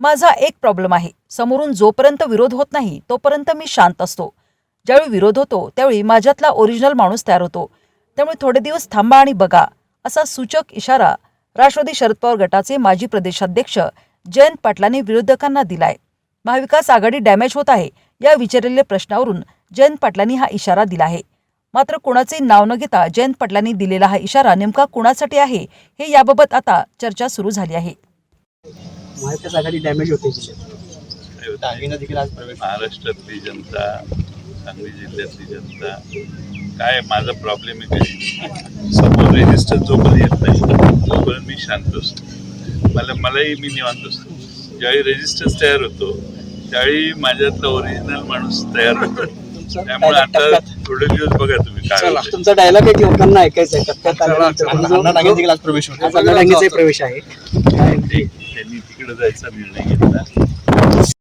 माझा एक प्रॉब्लेम आहे. समोरून जोपर्यंत विरोध होत नाही तोपर्यंत मी शांत असतो. ज्यावेळी विरोध होतो त्यावेळी माझ्यातला ओरिजिनल माणूस तयार होतो. त्यामुळे थोडे दिवस थांबा आणि बघा असा सूचक इशारा राष्ट्रवादी शरद पवार गटाचे माजी प्रदेशाध्यक्ष जयंत पाटलांनी विरोधकांना दिलाय. महाविकास आघाडी डॅमेज होत आहे या विचारलेल्या प्रश्नावरून जयंत पाटलांनी हा इशारा दिला आहे. मात्र कोणाचे नाव न घेता जयंत पाटलांनी दिलेला हा इशारा नेमका कुणासाठी आहे हे याबाबत आता चर्चा सुरू झाली आहे. महाविकास आघाडी डॅमेज होते जिल्ह्यात देखील आज प्रवेश महाराष्ट्रातली जनता सांगली जिल्ह्यातली जनता काय माझा प्रॉब्लेम आहे काय समोर रेजिस्टर जोपर्यंत येत नाही तोपर्यंत मी शांत असतो. मला मलाही मी निवांत असतो. ज्यावेळी रेजिस्टन्स तयार होतो त्यावेळी माझ्यातला ओरिजिनल माणूस तयार होतो. त्यामुळे आता थोडे दिवस बघा तुम्ही काय. तुमचा डायलॉग एक लोकांना ऐकायचा आहे प्रवेश आहे. त्यांनी तिकडे जायचा निर्णय घेतला.